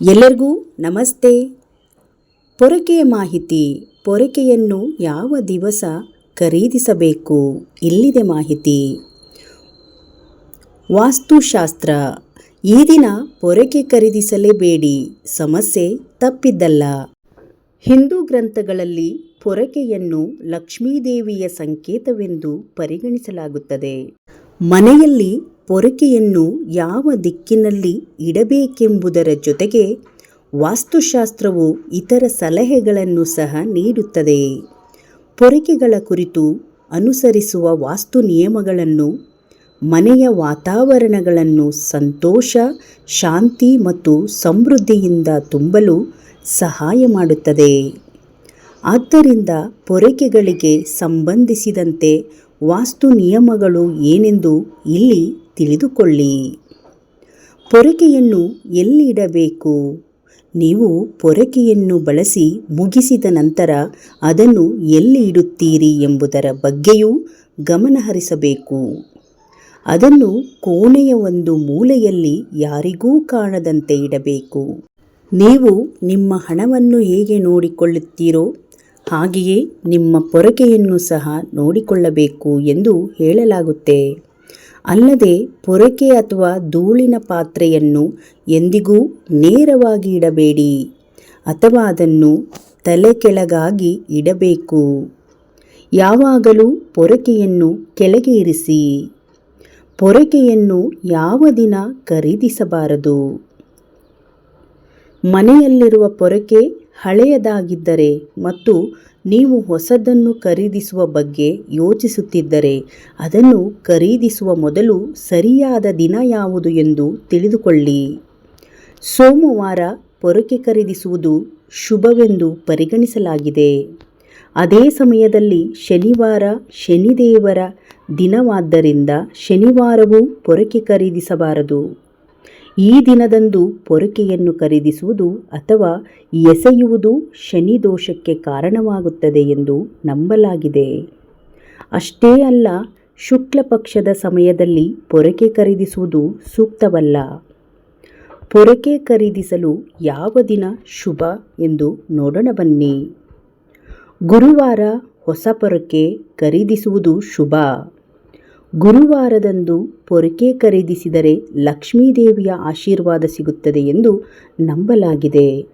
ಎಲ್ಲರಿಗೂ ನಮಸ್ತೆ. ಪೊರಕೆಯ ಮಾಹಿತಿ, ಪೊರಕೆಯನ್ನು ಯಾವ ದಿವಸ ಖರೀದಿಸಬೇಕು ಇಲ್ಲಿದೆ ಮಾಹಿತಿ. ವಾಸ್ತುಶಾಸ್ತ್ರ, ಈ ದಿನ ಪೊರಕೆ ಖರೀದಿಸಲೇಬೇಡಿ, ಸಮಸ್ಯೆ ತಪ್ಪಿದ್ದಲ್ಲ. ಹಿಂದೂ ಗ್ರಂಥಗಳಲ್ಲಿ ಪೊರಕೆಯನ್ನು ಲಕ್ಷ್ಮೀದೇವಿಯ ಸಂಕೇತವೆಂದು ಪರಿಗಣಿಸಲಾಗುತ್ತದೆ. ಮನೆಯಲ್ಲಿ ಪೊರಕೆಯನ್ನು ಯಾವ ದಿಕ್ಕಿನಲ್ಲಿ ಇಡಬೇಕೆಂಬುದರ ಜೊತೆಗೆ ವಾಸ್ತುಶಾಸ್ತ್ರವು ಇತರ ಸಲಹೆಗಳನ್ನು ಸಹ ನೀಡುತ್ತದೆ. ಪೊರಕೆಗಳ ಕುರಿತು ಅನುಸರಿಸುವ ವಾಸ್ತು ನಿಯಮಗಳನ್ನು, ಮನೆಯ ವಾತಾವರಣಗಳನ್ನು ಸಂತೋಷ, ಶಾಂತಿ ಮತ್ತು ಸಮೃದ್ಧಿಯಿಂದ ತುಂಬಲು ಸಹಾಯ ಮಾಡುತ್ತದೆ. ಆದ್ದರಿಂದ ಪೊರಕೆಗಳಿಗೆ ಸಂಬಂಧಿಸಿದಂತೆ ವಾಸ್ತು ನಿಯಮಗಳು ಏನೆಂದು ಇಲ್ಲಿ ತಿಳಿದುಕೊಳ್ಳಿ. ಪೊರಕೆಯನ್ನು ಎಲ್ಲಿಡಬೇಕು? ನೀವು ಪೊರಕೆಯನ್ನು ಬಳಸಿ ಮುಗಿಸಿದ ನಂತರ ಅದನ್ನು ಎಲ್ಲಿ ಇಡುತ್ತೀರಿ ಎಂಬುದರ ಬಗ್ಗೆಯೂ ಗಮನಹರಿಸಬೇಕು. ಅದನ್ನು ಕೋಣೆಯ ಒಂದು ಮೂಲೆಯಲ್ಲಿ ಯಾರಿಗೂ ಕಾಣದಂತೆ ಇಡಬೇಕು. ನೀವು ನಿಮ್ಮ ಹಣವನ್ನು ಹೇಗೆ ನೋಡಿಕೊಳ್ಳುತ್ತೀರೋ ಹಾಗೆಯೇ ನಿಮ್ಮ ಪೊರಕೆಯನ್ನು ಸಹ ನೋಡಿಕೊಳ್ಳಬೇಕು ಎಂದು ಹೇಳಲಾಗುತ್ತೆ. ಅಲ್ಲದೆ ಪೊರಕೆ ಅಥವಾ ಧೂಳಿನ ಪಾತ್ರೆಯನ್ನು ಎಂದಿಗೂ ನೇರವಾಗಿ ಇಡಬೇಡಿ, ಅಥವಾ ಅದನ್ನು ತಲೆ ಕೆಳಗಾಗಿ ಇಡಬೇಕು. ಯಾವಾಗಲೂ ಪೊರಕೆಯನ್ನು ಕೆಳಗೆ ಇರಿಸಿ. ಪೊರಕೆಯನ್ನು ಯಾವ ದಿನ ಖರೀದಿಸಬಾರದು? ಮನೆಯಲ್ಲಿರುವ ಪೊರಕೆ ಹಳೆಯದಾಗಿದ್ದರೆ ಮತ್ತು ನೀವು ಹೊಸದನ್ನು ಖರೀದಿಸುವ ಬಗ್ಗೆ ಯೋಚಿಸುತ್ತಿದ್ದರೆ ಅದನ್ನು ಖರೀದಿಸುವ ಮೊದಲು ಸರಿಯಾದ ದಿನ ಯಾವುದು ಎಂದು ತಿಳಿದುಕೊಳ್ಳಿ. ಸೋಮವಾರ ಪೊರಕೆ ಖರೀದಿಸುವುದು ಶುಭವೆಂದು ಪರಿಗಣಿಸಲಾಗಿದೆ. ಅದೇ ಸಮಯದಲ್ಲಿ ಶನಿವಾರ ಶನಿದೇವರ ದಿನವಾದ್ದರಿಂದ ಶನಿವಾರವೂ ಪೊರಕೆ ಖರೀದಿಸಬಾರದು. ಈ ದಿನದಂದು ಪೊರಕೆಯನ್ನು ಖರೀದಿಸುವುದು ಅಥವಾ ಎಸೆಯುವುದು ಶನಿ ದೋಷಕ್ಕೆ ಕಾರಣವಾಗುತ್ತದೆ ಎಂದು ನಂಬಲಾಗಿದೆ. ಅಷ್ಟೇ ಅಲ್ಲ, ಶುಕ್ಲ ಪಕ್ಷದ ಸಮಯದಲ್ಲಿ ಪೊರಕೆ ಖರೀದಿಸುವುದು ಸೂಕ್ತವಲ್ಲ. ಪೊರಕೆ ಖರೀದಿಸಲು ಯಾವ ದಿನ ಶುಭ ಎಂದು ನೋಡೋಣ ಬನ್ನಿ. ಗುರುವಾರ ಹೊಸ ಪೊರಕೆ ಖರೀದಿಸುವುದು ಶುಭ. ಗುರುವಾರದಂದು ಪೊರಕೆ ಖರೀದಿಸಿದರೆ ಲಕ್ಷ್ಮೀದೇವಿಯ ಆಶೀರ್ವಾದ ಸಿಗುತ್ತದೆ ಎಂದು ನಂಬಲಾಗಿದೆ.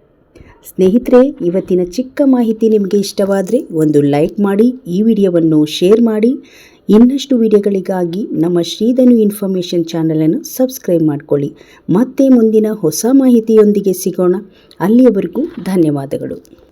ಸ್ನೇಹಿತರೆ, ಇವತ್ತಿನ ಚಿಕ್ಕ ಮಾಹಿತಿ ನಿಮಗೆ ಇಷ್ಟವಾದರೆ ಒಂದು ಲೈಕ್ ಮಾಡಿ, ಈ ವಿಡಿಯೋವನ್ನು ಶೇರ್ ಮಾಡಿ. ಇನ್ನಷ್ಟು ವಿಡಿಯೋಗಳಿಗಾಗಿ ನಮ್ಮ ಶ್ರೀಧನು ಇನ್ಫಾರ್ಮೇಷನ್ ಚಾನಲನ್ನು ಸಬ್ಸ್ಕ್ರೈಬ್ ಮಾಡಿಕೊಳ್ಳಿ. ಮತ್ತೆ ಮುಂದಿನ ಹೊಸ ಮಾಹಿತಿಯೊಂದಿಗೆ ಸಿಗೋಣ. ಅಲ್ಲಿಯವರೆಗೂ ಧನ್ಯವಾದಗಳು.